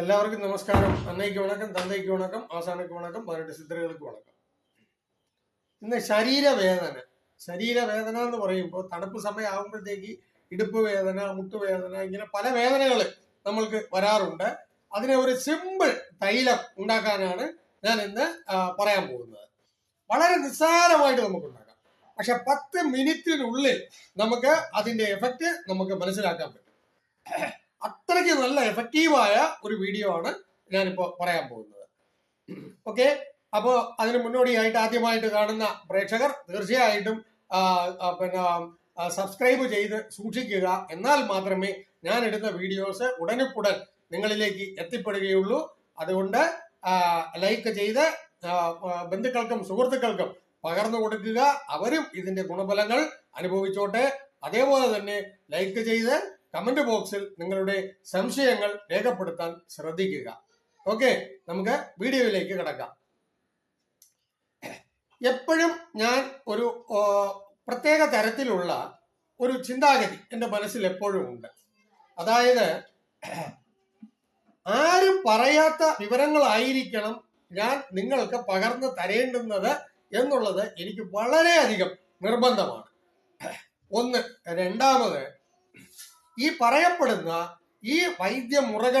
എല്ലാവർക്കും നമസ്കാരം. അന്നയ്ക്ക് വണക്കം തന്നയ്ക്ക് വണക്കം ആസാനയ്ക്ക് വണക്കം പതിനെട്ട് സിദ്ധരകൾക്ക് വണക്കം. ഇന്ന് ശരീരവേദന. ശരീരവേദന എന്ന് പറയുമ്പോൾ തണുപ്പ് സമയം ആകുമ്പോഴത്തേക്ക് ഇടുപ്പ് വേദന മുട്ടുവേദന ഇങ്ങനെ പല വേദനകൾ നമ്മൾക്ക് വരാറുണ്ട്. അതിനെ ഒരു സിമ്പിൾ തൈലം ഉണ്ടാക്കാനാണ് ഞാൻ ഇന്ന് പറയാൻ പോകുന്നത്. വളരെ നിസ്സാരമായിട്ട് നമുക്ക് ഉണ്ടാക്കാം. പക്ഷെ പത്ത് മിനിറ്റിനുള്ളിൽ നമുക്ക് അതിന്റെ എഫക്റ്റ് നമുക്ക് മനസ്സിലാക്കാൻ പറ്റും. അത്രയ്ക്ക് നല്ല എഫക്റ്റീവായ ഒരു വീഡിയോ ആണ് ഞാനിപ്പോ പറയാൻ പോകുന്നത്. ഓക്കെ അപ്പോൾ അതിന് മുന്നോടിയായിട്ട് ആദ്യമായിട്ട് കാണുന്ന പ്രേക്ഷകർ തീർച്ചയായിട്ടും പിന്നെ സബ്സ്ക്രൈബ് ചെയ്ത് സൂക്ഷിക്കുക. എന്നാൽ മാത്രമേ ഞാൻ ഇടുന്ന വീഡിയോസ് ഉടനുക്കുടൻ നിങ്ങളിലേക്ക് എത്തിപ്പെടുകയുള്ളൂ. അതുകൊണ്ട് ലൈക്ക് ചെയ്ത് ബന്ധുക്കൾക്കും സുഹൃത്തുക്കൾക്കും പകർന്നു കൊടുക്കുക. അവരും ഇതിന്റെ ഗുണഫലങ്ങൾ അനുഭവിച്ചോട്ടെ. അതേപോലെ തന്നെ ലൈക്ക് ചെയ്ത് കമന്റ് ബോക്സിൽ നിങ്ങളുടെ സംശയങ്ങൾ രേഖപ്പെടുത്താൻ ശ്രദ്ധിക്കുക. ഓക്കെ നമുക്ക് വീഡിയോയിലേക്ക് കിടക്കാം. എപ്പോഴും ഞാൻ ഒരു പ്രത്യേക തരത്തിലുള്ള ഒരു ചിന്താഗതി എന്റെ മനസ്സിൽ എപ്പോഴും ഉണ്ട്. അതായത് ആരും പറയാത്ത വിവരങ്ങളായിരിക്കണം ഞാൻ നിങ്ങൾക്ക് പകർന്നു തരേണ്ടുന്നത് എന്നുള്ളത് എനിക്ക് വളരെയധികം നിർബന്ധമാണ്. ഒന്ന് രണ്ടാമത് ഈ പറയപ്പെടുന്ന ഈ വൈദ്യമുറകൾ